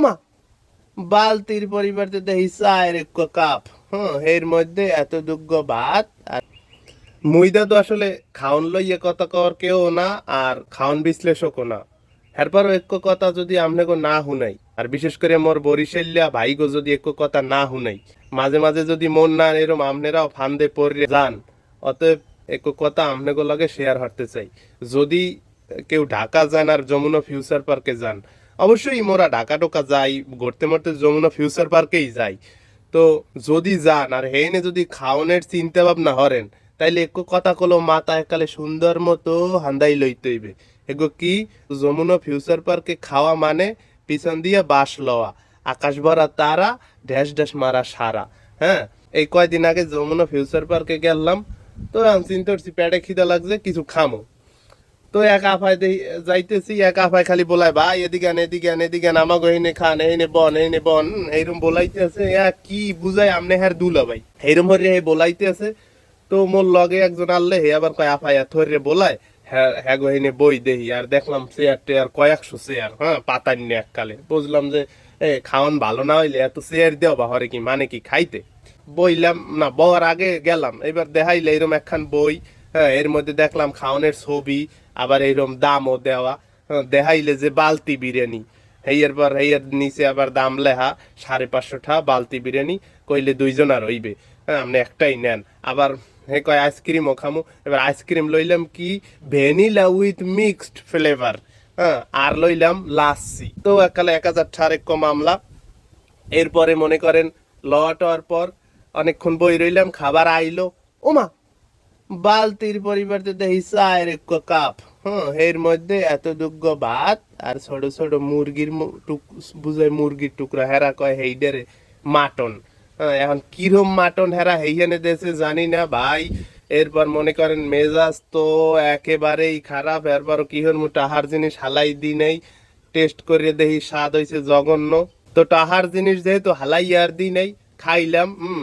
ওমা। বালতির পরিবর্তে দেখি চায়ের কাপ। হ্যাঁ এর মধ্যে এত দুগ্গ ভাত আর মুইদা তো আসলে খাওন লইয়ে কথা কর কেউ না আর খাওন বিশ্লেষকও না। এরপরও এক কথা যদি আমনেগো না হুনাই, আর বিশেষ করে মোর বরিশাল্যা ভাইগো যদি এক কথা না হুনাই, মাঝে মাঝে যদি মন না এরম আমনেরাও ফান্দে পড়ে যান, অতএব এক কথা আমনেগো লগে শেয়ার হতে চাই। যদি কেউ ঢাকা যান আর যমুনা ফিউচার পার্কে যান অবশ্যই মোরা ঢাকা টোকা যাই, ঘুরতে মরতে যমুনা ফিউচার পার্কেই যাই। তো যদি যান, আর হেনে যদি খাওনের চিন্তা ভাবনা হরেন, তাইলে একটু কথা কলো মাথা একালে সুন্দর মতো হান্দাই লইতে হইবে। এগো কি? যমুনা ফিউচার পার্কে খাওয়া মানে পিছন দিয়ে বাস লওয়া, আকাশ ভরা তারা, ড্যাশ ড্যাশ মারা সারা। হ্যাঁ? এই কয়দিন আগে যমুনা ফিউচার পার্কে গেলাম, তো আমি চিন্তা করছি পেটে খিদা লাগছে, কিছু খামো। তো এক আফায় যাইতেছি, এক আফায় খালি বলায় ভাই, এদিকে আন এদিকে আন এদিকে আন আমাকে এইনে খান এইনে বন এইনে বন। এইরকম বলাইতেছে কি বুঝাই আমনে হ্যার দুলা ভাই? এইরকম হরে হে বলাইতেছে। তো মোর লগে একজন আনলে, হে আবার কয়, আফায় থরে বলায় হ্যাঁ হ্যাঁ গো বই দেহি। আর দেখলাম চেয়ার টেয়ার কয়েকশো চেয়ার হ্যাঁ পাতার নে এককালে। বুঝলাম যে, এ, খাওয়ান ভালো না হইলে এত চেয়ার দেওয়া বা, হরে কি মানে কি খাইতে? বইলাম, না বওয়ার আগে গেলাম। এবার দেখাইলে এরকম একখান বই হ্যাঁ এর মধ্যে দেখলাম খাওয়ানোর ছবি আবার এইরকম দামও দেওয়া হ্যাঁ, দেখাইলে যে বালতি বিরিয়ানি। হেয়ার পর হেয়ার নিচে আবার দাম লেহা সাড়ে পাঁচশো টাকা বালতি বিরিয়ানি কইলে দুইজন আর হইবে হ্যাঁ আপনি একটাই নেন। আবার হে কয় আইসক্রিমও খামু। এবার আইসক্রিম লইলাম কি? Vanilla with mixed flavour. হ্যাঁ আর লইলাম লাসি তো একালে এক হাজার ঠার এক মামলা এরপরে মনে করেন লওয়া টওয়ার পর অনেকক্ষণ বই রইলাম খাবার আইলো। ওমা বালতির পরিবর্তে দেখি চায়ের এক কাপ। হ্যাঁ এর মধ্যে এত দুগ্গ ভাত আর ছোট ছোট মুরগির বুঝায় মুরগির টুকরা হেরা কয় হেইডারে মাটন। হ্যাঁ, এখন কিরম মাটন হেরা হেইখানে দেশে জানি না ভাই। এরপর মনে করেন মেজাজ তো একেবারেই খারাপ এরপর কি হন টাহার জিনিস হালাই দি নেই। টেস্ট করে দেখি স্বাদ হয়েছে জঘন্য। তো টাহার জিনিস যেহেতু হালাই আর দি নেই খাইলাম হম।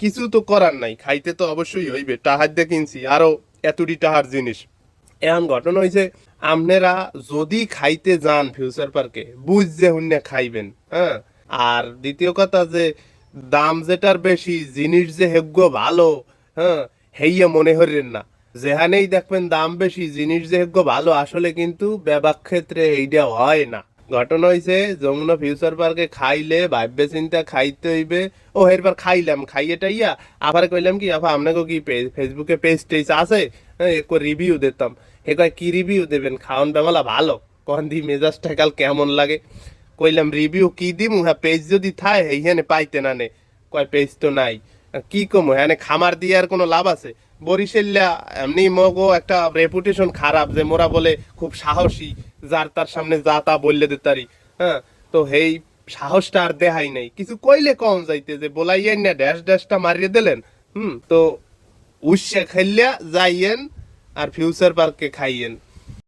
কিছু তো করার নাই খাইতে তো অবশ্যই হইবে টাহার দিয়ে কিনছি আরও এতটি টাহার জিনিস। এখন ঘটনা হয়েছে আপনারা যদি খাইতে যান ফিউচার পার্কে, বুঝছে হুন্যে খাইবেন হ্যাঁ? আর দ্বিতীয় কথা যে, দাম যেটার বেশি, জিনিস যে হেগ্য ভালো হ্যাঁ হেইয়া মনে হরেন না। যেখানেই দেখবেন দাম বেশি, জিনিস যে হেগ্য ভালো, আসলে কিন্তু ব্যবাক ক্ষেত্রে এইটা হয় না। ঘটনা হয়েছে যমুনা ফিউচার পার্কে খাইলে ভাববে চিন্তা খাইতে হইবে, ও এরপর খাইলাম খাইয়েটা ইয়া আবার কইলাম কি আবার আপনাকে কি ফেসবুকে পেজ টেজ আছে? হ্যাঁ একটু রিভিউ দিতাম। এ কয় কি রিভিউ দেবেন? খাওয়ান বেমালা ভালো। কখন দি মেজাজটা কাল কেমন লাগে? কইলাম রিভিউ কি দিম? হ্যাঁ পেজ যদি থায়, এইখানে পাইতে না নে। কয় পেজ তো নাই। কি কম? হ্যাঁ খামার দিয়ে আর কোনো লাভ আছে? বরিশাল্লা এমনি মগো একটা রেপুটেশন খারাপ যে মোরা বলে খুব সাহসী, যার তার সামনে যা তা বললে দিতারি হ্যাঁ তো হেই সাহসটা আর দেখাই নাই। কিছু কইলে কম যাইতে যে বলাইয়েন না ড্যাশ ড্যাশটা মারিয়ে দিলেন? হুম, তো উৎসে খেললিয়া যাইয়েন আর ফিউচার পার্কে খাইয়েন।